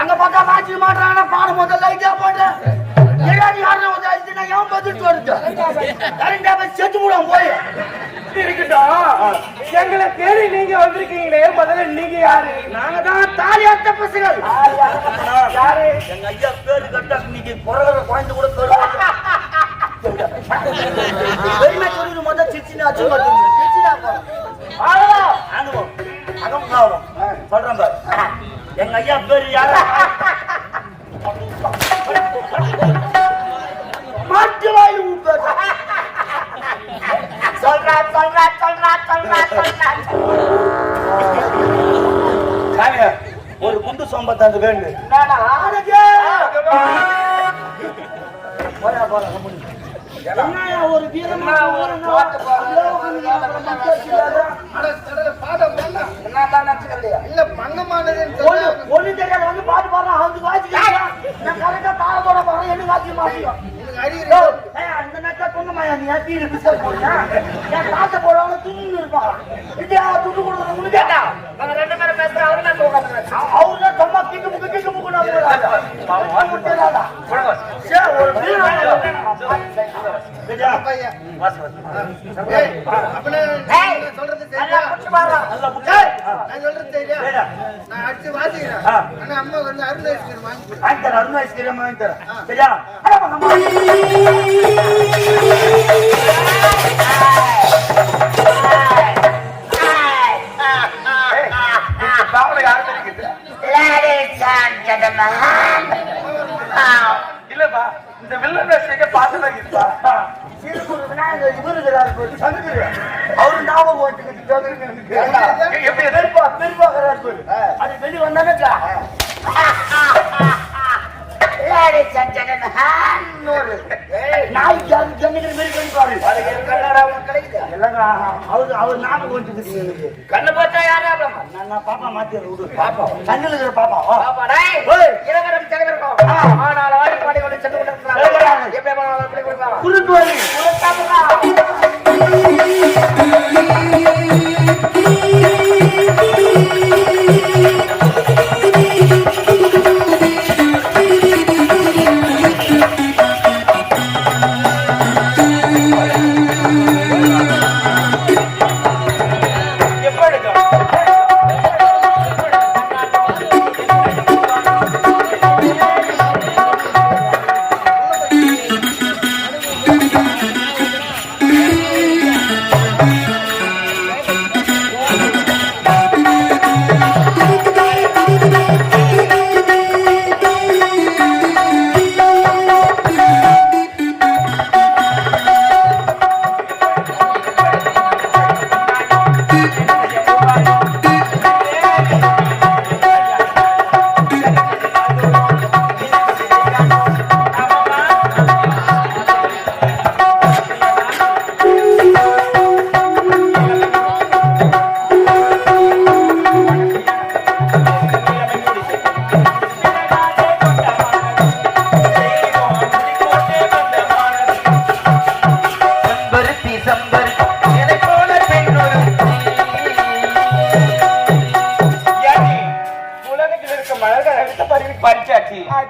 அங்க பார்த்தா மாற்றி மாட்டாங்கன்னா பாடம் முதல்ல லைட்டா போட்டு. ஏழாடி யாரும் ஏன் பதில் வருது கரண்டா போய் செத்து விடுவோம் போய் இருக்கட்டும். எங்களை தேடி நீங்க வந்திருக்கீங்களே முதல்ல நீங்க யாரு? நாங்க தான் தாலி அத்த பசங்கள் யாரு? எங்க ஐயா பேரு கட்டா இன்னைக்கு பிறகு குழந்தை கூட பேரு பெருமை சொல்லிடு முதல் சிச்சினா அச்சு சிச்சினா அனுபவம் சொல்றேன் எங்க ஐயா பேரு யாரு மாட்டு வாய் உன் பேரு சொல்றா சொல்றா சொல்றா சொல்றா ஒரு குண்டு சோம்பத்தாந்து வேண்டு. ஒரு வீரமா ஒரு பாட்டு பாடு. என்னதான் நினைச்சுக்கலையா ஒண்ணு ஒண்ணு தெரியாது வந்து பாட்டு பாடுறா வந்து வாசிக்கிறா நான் கரெக்டா தாள போட போறேன் என்ன வாசி மாட்டியும் அந்த நேரத்துல தூங்கமாயா நீ? ஏன் டீ பிஸ்கட் போடுறியா என் காசை போடுவாங்க இருப்பான் இந்தியா துட்டு கேட்டா? நாங்க ரெண்டு பேரும் பேசுறோம் அவரு நான் தூங்காம அவரு தான் சும்மா கிக்கு முக்கு கிக்கு முக்கு நான் போடுறாங்க சே ஒரு வீரன் சரியா? வாங்கி தரேன், அருண் ஐஸ்கிரீம் வாங்கி தரேன். சரியா? அட, அம்மா. பாவனை யாரு தெரியுது? Ladies and gentlemen, uh, இல்லப்பா. இந்த வில்லன் ரசிக்க பார்த்துதான் இருப்பா சிறுகுரு விநாயகர் இவரு இருக்கிறாரு பாரு. அவரு ஞாபகம் வச்சுக்கிட்டு எப்படி எது? பெரியப்பா, பெரியப்பா இருக்கிறாரு பாரு. அது வெளிய வந்தானே and gentlemen, நூறு. நாய்க்கு அது ஜன்னிக்கிற மாதிரி பண்ணிப்பாரு கன்னடா உனக்கு கிடைக்குதா? இல்லங்க அவரு அவர் ஞாபகம் எனக்கு கண்ணு பார்த்தா யாரு? நான் நான் பாப்பா மாத்தி விடு பாப்பா கண்ணில் இருக்கிற பாப்பா. பாப்பா, டேய். இளவரம் ஜெகதர்கம். ஆனால் ஆடி பாடி கொண்டு சென்று. எப்படி எப்படி? குருட்டு வலி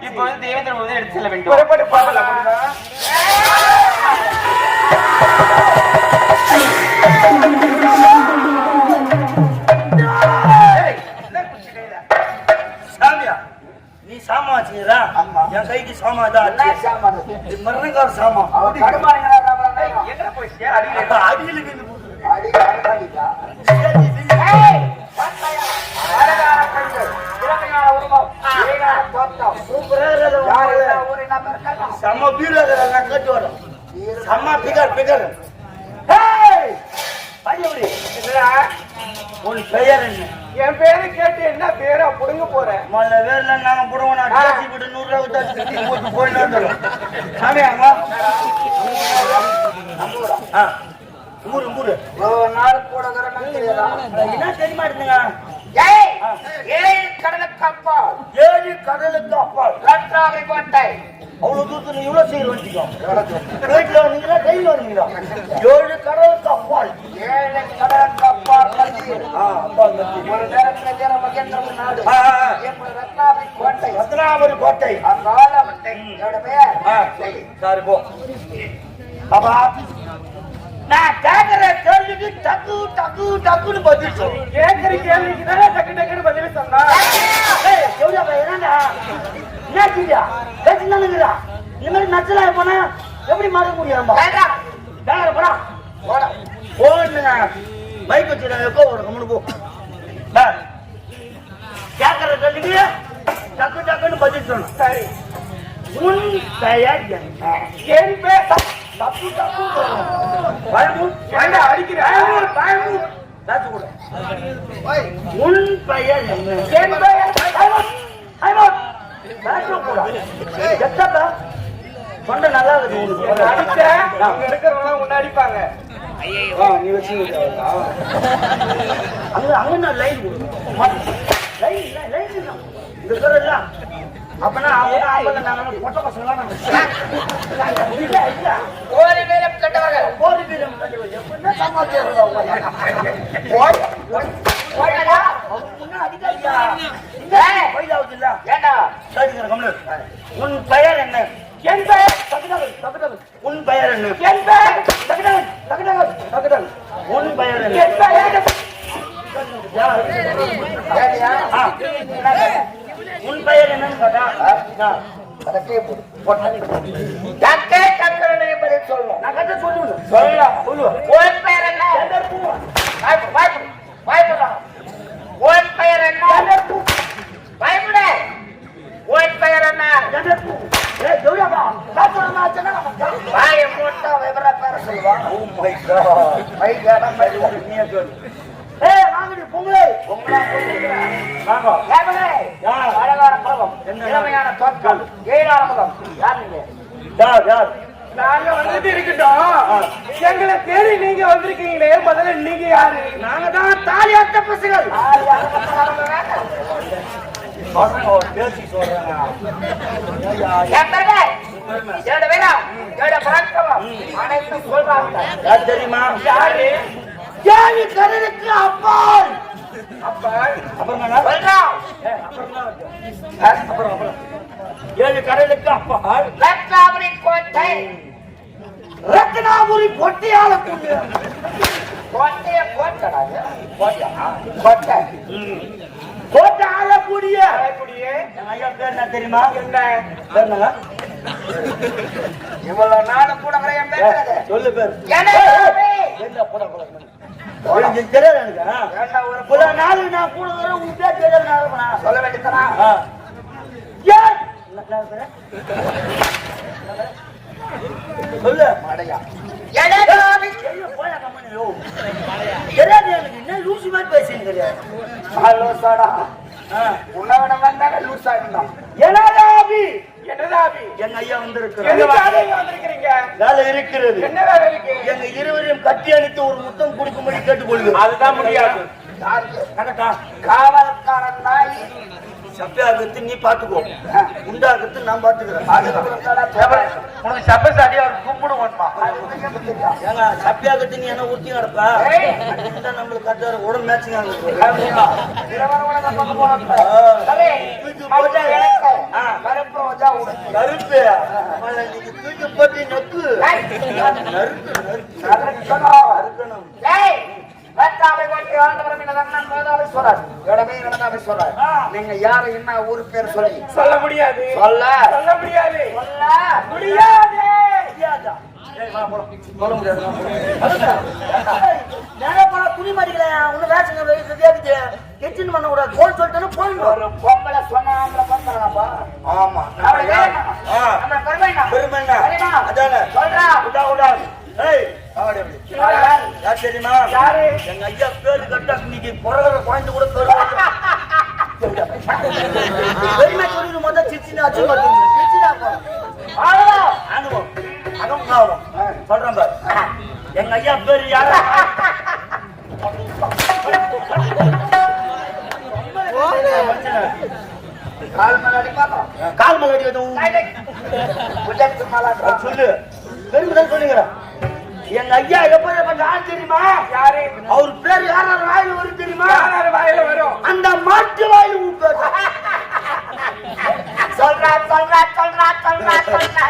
இப்போ வந்து தேவேந்திர முதல் எடுத்து செல்ல வேண்டும். புறப்பட்டு போகலாம் சாமியா நீ சாமா வச்சுக்கிறா? என் கைக்கு சாமா தான் இது மரணக்கார சாமா. எங்க போய் செம்ம பீரோ இருக்கிறாங்க கட்டு வரும் செம்ம பிகர் பிகர். படி உன் பெயர் என்ன? என் பேரை கேட்டு என்ன பேரா புடுங்க போறேன் முதல்ல வேர்ல நாங்க புடுவோம் நான் டாக்ஸி போட்டு நூறு போட்டு போயிட்டு வந்துடும் என்ன தெரியுமா ஏய் ஏழு கடலுக்கு அப்பால். ஏழு கடலுக்கு அப்பால். கோட்டை அவ்வளவு தூரத்துல இவ்வளவு சீர் வந்துட்டோம் வீட்டுல வந்தீங்களா ட்ரெயின்ல வந்தீங்களா? ஏழு கடலுக்கு அப்பால். ஏழு கடலுக்கு அப்பால் நதி. ஆ அப்பால் நதி. ஒரு நேரத்தில் நேரம் என்ற ஒரு நாடு. ஆ, ஆ, ஆ. எங்களுடைய ரத்னாபுரி கோட்டை ரத்னாபுரி கோட்டை அங்காளவட்டை என்னோட பேர் ஆ, சரி போ. பாப்பா நான் கேக்குற கேள்விக்கு டக்கு டக்கு டக்குன்னு பதில் சொல்லு கேக்குற கேள்விக்கு தானே டக்கு டக்குன்னு பதில் சொன்னா என்னடா? என்ன செஞ்சா? பேசினானுங்கடா. இந்த மாதிரி நச்சலா போனா எப்படி மாற முடியும் வேண்டாம். போடா போடா போடுங்க மைக் வச்சுருங்க எப்போ ஒரு கம்முனு போ. கேட்கற கேள்விக்கு டக்கு டக்குன்னு பதில் சொல்லணும் சரி உன் பெயர் என்ன என் பேர் தப்பு தப்பு பயமு ஏன்டா அடிக்கிற? பயமு பயமு பேச கூட உன் பெயர் என்ன என் பெயர் தொண்டை நல்லா இருக்கு உனக்கு. அடிச்ச அங்க இருக்கிறவங்க உன்னை அடிப்பாங்க நீ வச்சுக்கிட்டு அங்க அங்க லைன் கொடு. Line line. இந்த பேர். ஒரு பேரும் கெட்டவர்கள் கோரி வீரம். எப்படின்னா கம்முனு. உன் பெயர் என்ன? என் பெயர். உன் பெயர் என்ன? என் பெயர் தகுதகல், தகுதகல், தகுதகல். உன் பெயர் என்ன என் பெயர் யார்? ஆ. உன் பெயர் என்னன்னு கேட்டா ஆ. டக்கே டக்குன்னு என்பதை சொல்லணும் நான் கட்ட சொல்லுவேன் சொல்லலாம் சொல்லுவேன் உன் பெயர் என்ன பயப்படு, பயப்படு, பயப்படாத. உன் பெயர் என்ன பயப்படு. உன் பெயர் என்ன ஏய் ஜோயாபா காத்துறமா அச்சனா வாயை மூட்டா விவர பேர சொல்லுவான் தோற்றம் ஏழான முகம் யார் நீங்க யார் யார் நாங்க வந்துட்டு இருக்கட்டும் எங்களை தேடி நீங்க வந்திருக்கீங்களே முதல்ல நீங்க யாரு? நாங்க தான் தாலி அட்ட பசங்கள். யார் யார் பக்கத்துல வேண்டாம். சொல்றேன் ஒரு பேசி சொல்றேன் தெரியுமா? யாரு? ஏழு கடலுக்கு அப்பால். அப்புறம் அப்புறம் அப்புறம். ஏழு கடலுக்கு அப்பால் ரத்னாபுரி கோட்டை ரத்னாபுரி பொட்டியால கொண்டு கோட்டைய கோட்டடா இது. கோட்டையா? கோட்டை. கோட்டை ஆளக்கூடிய ஐயா பேர் என்ன தெரியுமா என்ன என்னங்க? இவ்வளவு நாள் கூட. சொல்லு பேர் ஏண்டா, போடா, போடா. உனக்கு தெரியாது எனக்கு ஒரு நாள் நான் கூட உன் பேர் தெரியாது? சொல்ல வேண்டியதானா? ஆ. ஏன்? என்ன- என்ன பேரு? சொல்லு அடையா. எனக்கு ஐயோ, போயா கம்முனு, யோ. தெரியாது எனக்கு என்ன லூசு மாதிரி பேசுறீங்க தெரியாது ஹலோ சோடா. ஆ. உன்னை விட வந்தாங்க லூசா இருந்தான். எனதாபி என்னதாபி எங்க ஐயா வந்திருக்கிறீங்க வேலை இருக்கிறது என்ன வேலை இருக்கு எங்க இருவரையும் கட்டி அணைத்து ஒரு முத்தம் கொடுக்கும்படி கேட்டுக்கொள்கிறேன் அதுதான் முடியாது காவல்காரன் நாய் சப்பியாகத்து நீ பாத்துக்கோ உண்டாகத்து நான் பாத்துக்கிறேன். உனக்கு அது உனக்கே புரியுதா? ஏங்க சப்பியாகத்து நீ என்ன ஊத்தி நடப்பா நம்மளுக்கு கட்டார உடம்பு மேட்சிங் ஆகுது. கருப்பு நீங்க தூக்கி போட்டு நெக்கு. நறுக்கு நறுக்கு நறுக்கணும். வெட்டாமை கொண்டு ஆண்டவரும் இந்த வண்ணன் வேதாளீஸ்வரர். இடமே வேதாளீஸ்வரர். ஆ. நீங்க யாரு என்ன ஊரு பேர் சொல்லி சொல்ல முடியாது சொல்ல சொல்ல முடியாது சொல்ல முடியாது துணி மாட்டிக்கல ஒண்ணு சரியாக்குது எச்சின் பண்ண கூடாது போன் சொல்லிட்டு போயிடும் பொம்பளை சொன்னா பண்றாங்கப்பா ஆமா. பெருமை? தெரியுமா? அதானே. சொல்றா. விடா, விடா. ஏய், தெரியுமா? எங்க ஐயா பேரு கட்டா இன்னைக்கு பிறகுற குழந்தை கூட பேரு. பெருமை. ஆகலாம். அகம் காவலம். சொல்றேன் பாரு. எங்க ஐயா பேரு யாரு கால் மேல அடி பாப்போம். கால் மலடி. சொல்லு பெருமை சொல்லுங்கிறேன் எங்க ஐயா எப்ப ஆள் தெரியுமா? யாரு? அவர் பேர் யார் வாயில் வரும் தெரியுமா? வாயில வரும்? அந்த மாட்டு வாயில் சொல்றா சொல்றா சொல்றா சொல்றா சொல்றா.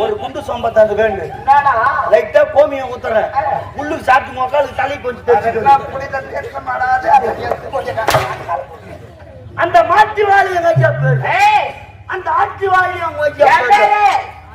ஒரு குண்டு சொம்பத்தாந்து என்னடா? லைட்டா கோமியை ஊத்துறேன். உள்ளுக்கு சாப்பிட்டு மொக்காலுக்கு தலை கொஞ்சம் கொஞ்சம் அந்த மாட்டு வாயில் எங்க ஐயா பேர்? அந்த ஆட்டு வாயில் எங்க ஐயா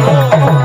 Música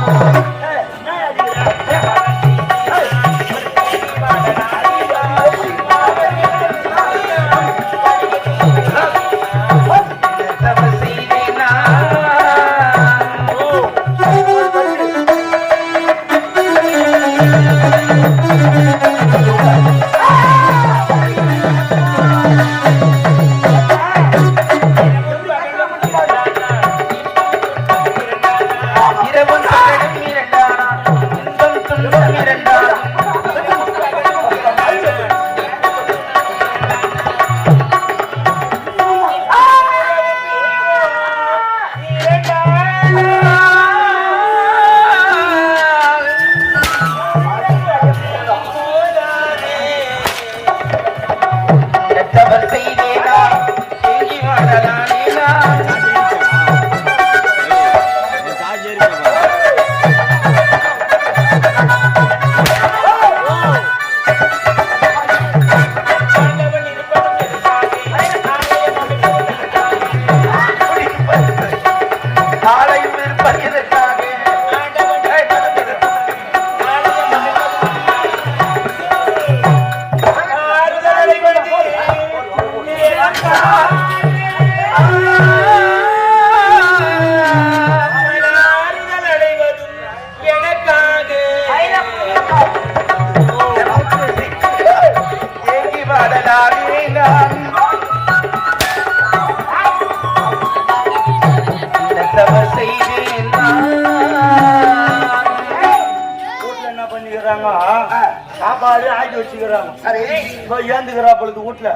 இப்போ ஏந்துக்கிறா பொழுது வீட்டுல.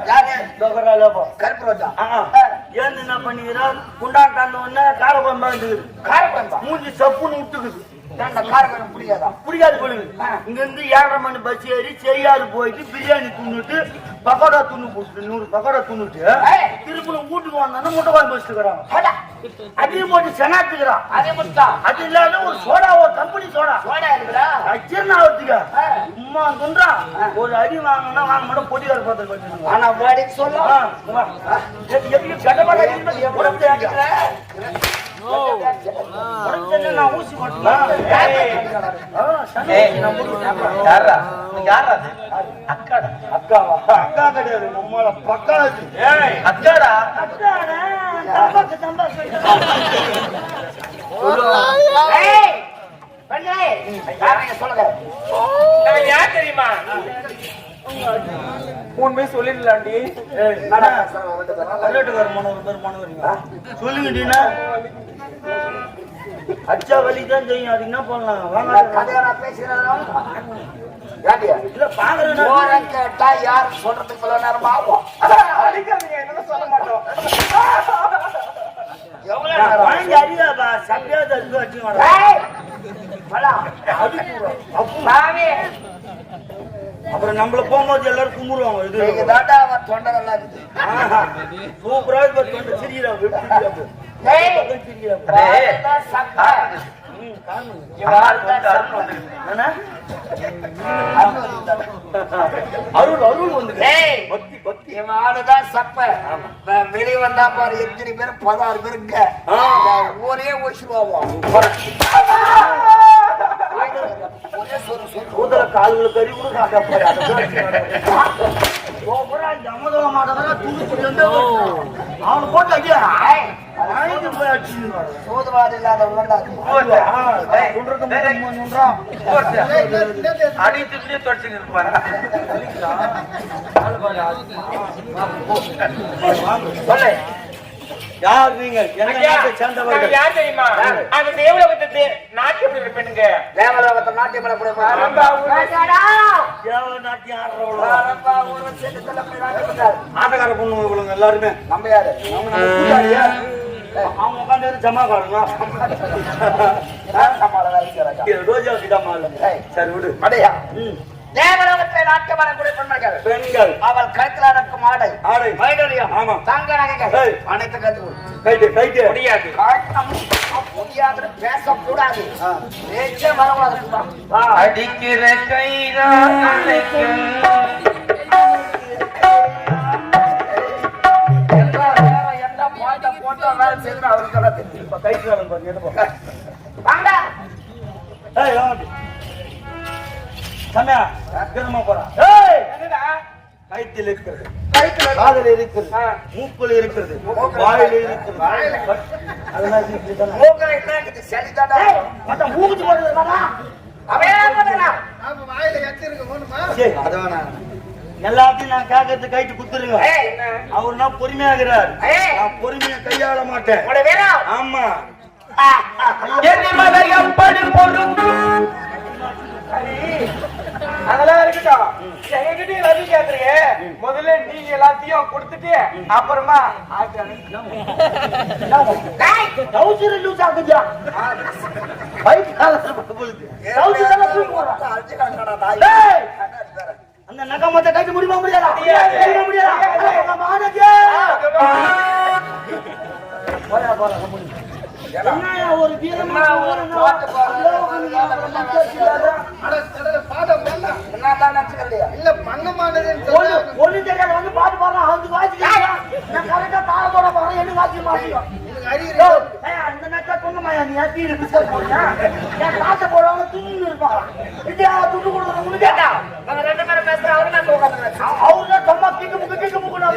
டோக்கரா லேப்பா கருப்பு ரோஜா. ஏந்து என்ன பண்ணிக்கிறா குண்டான் தந்த உடனே காரப்பம்பா இருக்குது காரப்பம்பா மூஞ்சி சப்புன்னு விட்டுக்குது பிடிக்காதா பிடிக்காது பொழுது. இங்க இருந்து ஏழரை மணி பஸ் ஏறி செய்யாது போயிட்டு பிரியாணி துண்ணுட்டு பக்கோடா துண்ணு போட்டு நூறு பக்கோடா துண்ணுட்டு ஏய். திருப்பி வீட்டுக்கு வந்தோன்னா முட்டை வச்சுக்கிறாங்க போடா. அதையும் போட்டு செனாத்துக்கிறான் அதே அது இல்லாத ஒரு சோடா ஒரு கம்பெனி சோடா. சோடா இருக்குடா. அஜீர்ணாவதுக்கு உம்மா குன்றா ஒரு அடி வாங்கினா வாங்க மட்டும் பொடியார் பார்த்து ஆனா வாடி சொல்ல. எப்படி கட்டப்பட உடம்பு அக்கா கிடையாது நம்மள பக்கா அக்காடா சொல்லுங்க உண்மை சொல்லிடலாண்டி. கர்நாடகார் மாணவர் பேர் மாணவருங்க சொல்லுங்கடீனா அச்சா வலி தான் தெரியும் அது என்ன பண்ணலாம்? வாங்க. இல்ல பாக்குறேன் ஓரம் கேட்டா யார் சொல்றதுக்கு இவ்வளவு நேரம்? ஆகும் அடிக்காதீங்க என்ன சொல்ல மாட்டோம். வாங்கி. மாமி, அப்புறம் நம்மள போகும்போது எல்லாரும் கும்பிடுவாங்க இது நீங்க தாண்டா அவன் தொண்டை நல்லா இருக்குது. சூப்பரா பாரு, தொண்டை சிரிக்கிறா, வெட்டி சிரிக்கிறா பாரு. டேய், பக்கம் சிரிக்கிறா பாரு. வாழ்தான் சப்பை. ம், காரணம். வாழ்தான் சப்பை. என்னண்ணா? அருள். அருள் வந்து பக்தி பக்தி ஆளுதான் சப்பை. வெளிய வந்தா பாரு எத்தனை பேர் பதினாறு பேர் இங்க ஆ. நான் ஒரே ஒசுவாவும் கூதல கால்களை கறி கூட அவனை போட்டு அடிச்சுன்னு சூதுவாது இல்லாத இருப்பாரு சொல்லு யார் நீங்கள்? சேர்ந்தவர்கள்? யார் தெரியுமா? அந்த தேவலோகத்தை நாட்டியம் பெண்ணுங்க. தேவலோகத்தை நாட்டியம் நாட்டியம் ஆட்டக்கார பொண்ணு இவளுங்க எல்லாருமே. யாரு? நம்ம கூட்டாளியா? அவங்க உட்காந்து ஜமா காரணம் ரோஜா சரி விடு. அடையா. ம். தேவலோகத்தை நாட்டியம் பண்ண கூட பெண்மகள் பெண்கள். அவள் கழுத்துல இருக்கும் ஆடை. ஆடை. வைடூரியம். ஆமா. தங்க நகைகள். அனைத்து கத்து கைட்டு கைட்டு முடியாது. முடியாதுன்னு பேசக்கூடாது. பேச்சே வரக்கூடாது. அடிக்கிற கைதான் பாட்டை வேலை செய்யணும் பாருங்க எடுப்போம் வாங்க ஏய் வாங்க சமயா திரும்ப போறா. ஏய்! என்னடா? கைத்தில் இருக்கிறது. காதல் இருக்கிறது. மூக்குல இருக்கிறது. வாயில இருக்கிறது. அதெல்லாம் மூக்குத்தி போடுறது. எல்லாத்தையும் நான் கேட்கறது கைட்டு குத்துருங்க. அவர் நான் பொறுமையாகிறார். நான் பொறுமையா கையாள மாட்டேன். ஆமா. எப்படி பொருந்தும்? அதெல்லாம் இருக்கட்டும். எங்ககிட்ட எல்லாத்தையும் கேக்குறீங்க முதல்ல நீங்க எல்லாத்தையும் கொடுத்துட்டு அப்புறமா அந்த நகமத்தை கைட்டு முடியுமா முடியாதா? முடியாதா. ஒரு வீரமா ஒரு பாட்டு பாடுறது, என்னதான் நினைச்சுக்கலையா ஒண்ணு தெரியாத வந்து பாட்டு பாடுறான் அவனுக்கு வாசிக்கிறா நான் கரெக்டா தாள போட போறேன் என்ன வாசி மாட்டியும் அந்த நக்கா தூங்கமாயா நீ? ஏத்தி பிஸ்கட் போடுறா என் காசை போடுவாங்க தூங்கி இருப்பான் இல்லையா துண்டு கொடுக்குற உங்களுக்கு கேட்டா? நாங்க ரெண்டு பேரும் பேசுறோம் அவரு நான் தூக்கம் அவங்க சும்மா கிக்கு முக்கு கிக்கு முக்கு நான்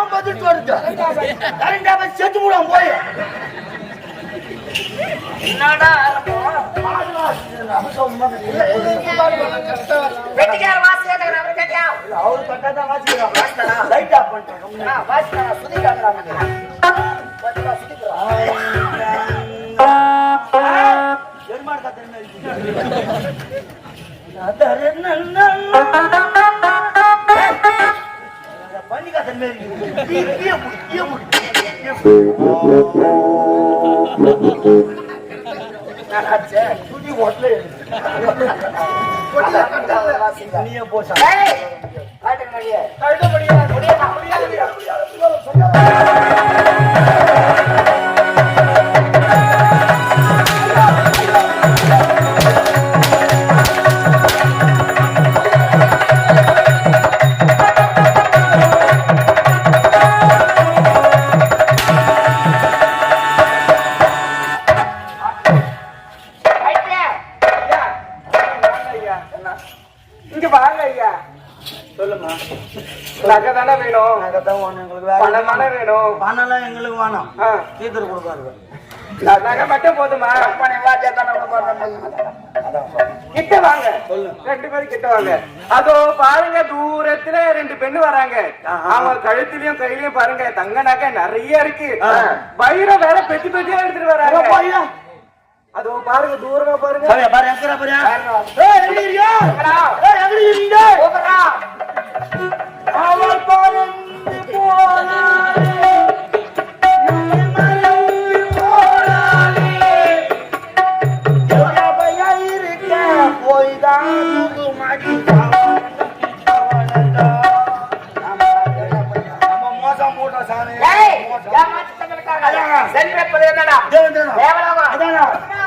ஏன் பதில் வருது கரண்டா போய் செத்து விடும் போய். என்னடா வெட்டிக்கார வாசியாத அவர் கேட்டியா அவரு கட்டாதான் வாசிக்கிறான் லைட் ஆஃப் பண்ணிட்டேன். நான் வாசிக்கிறேன் சுதி காட்டுறாங்க. கொஞ்சம் சுதிக்கிறோம் ஓட்டல நீயே போச்சா ஏய் காட்டுங்க மடியே ரைட்ல பணம்லாம் எங்களுக்கு வேணும். தீர்த்து கொடுக்காரு நகை மட்டும் போதுமா. கிட்ட வாங்க. ரெண்டு பேரும் கிட்ட வாங்க. அதோ பாருங்க தூரத்துல ரெண்டு பெண்ணு வராங்க. அவங்க கழுத்துலயும் கையிலயும் பாருங்க தங்க நகை நிறைய இருக்கு. வைரம் வேற பெட்டி பெட்டியா எடுத்துட்டு வராங்க. அதோ பாருங்க தூரமா பாருங்க. பாரு, பாரு, எங்கடா பாரு? அதான். செல்வப்பது என்னடா? தேவலோகம்.